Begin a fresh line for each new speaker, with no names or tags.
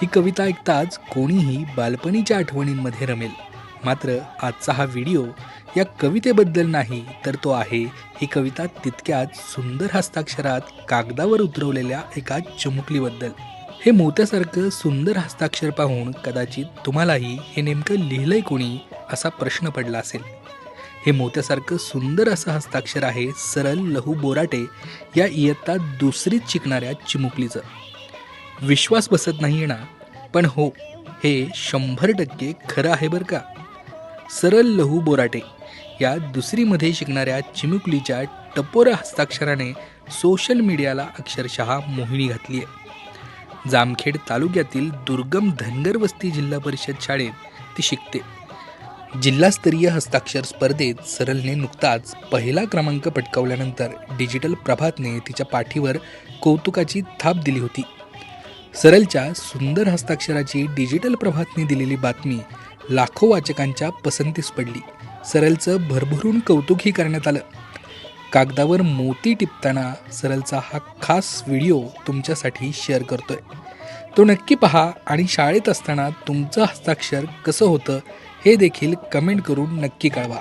ही कविता ऐकताच कोणीही बालपणीच्या आठवणींमध्ये रमेल. मात्र आजचा हा व्हिडिओ या कवितेबद्दल नाही तर तो आहे ही कविता तितक्याच सुंदर हस्ताक्षरात कागदावर उतरवलेल्या एका चिमुकलीबद्दल. हे मोत्यासारखं सुंदर हस्ताक्षर पाहून कदाचित तुम्हालाही हे नेमकं लिहिलंय कोणी असा प्रश्न पडला असेल. हे मोत्यासारखं सुंदर असं हस्ताक्षर आहे सरल लहू बोराटे या इयत्ता दुसरीच शिकणाऱ्या चिमुकलीचं. विश्वास बसत नाही ना पण हो हे शंभर टक्के खरं आहे बरं का? सरल लहू बोराटे. या दुसरीमध्ये शिकणाऱ्या चिमुकलीच्या टपोर हस्ताक्षराने सोशल मीडियाला अक्षरशः मोहिनी घातली आहे जामखेड तालुक्यातील दुर्गम धनगर वस्ती जिल्हा परिषद शाळेत ती शिकते. जिल्हास्तरीय हस्ताक्षर स्पर्धेत सरलने नुकताच पहिला क्रमांक पटकावल्यानंतर डिजिटल प्रभातने तिच्या पाठीवर कौतुकाची थाप दिली होती. सरलच्या सुंदर हस्ताक्षराची डिजिटल प्रभातने दिलेली बातमी लाखो वाचकांच्या पसंतीस पडली. सरलचं भरभरून कौतुकही करण्यात आलं. कागदावर मोती टिपताना सरलचा हा खास व्हिडिओ तुमच्यासाठी शेअर करतोय. तो नक्की पहा आणि शाळेत असताना तुमचं हस्ताक्षर कसं होतं हे देखील कमेंट करून नक्की कळवा.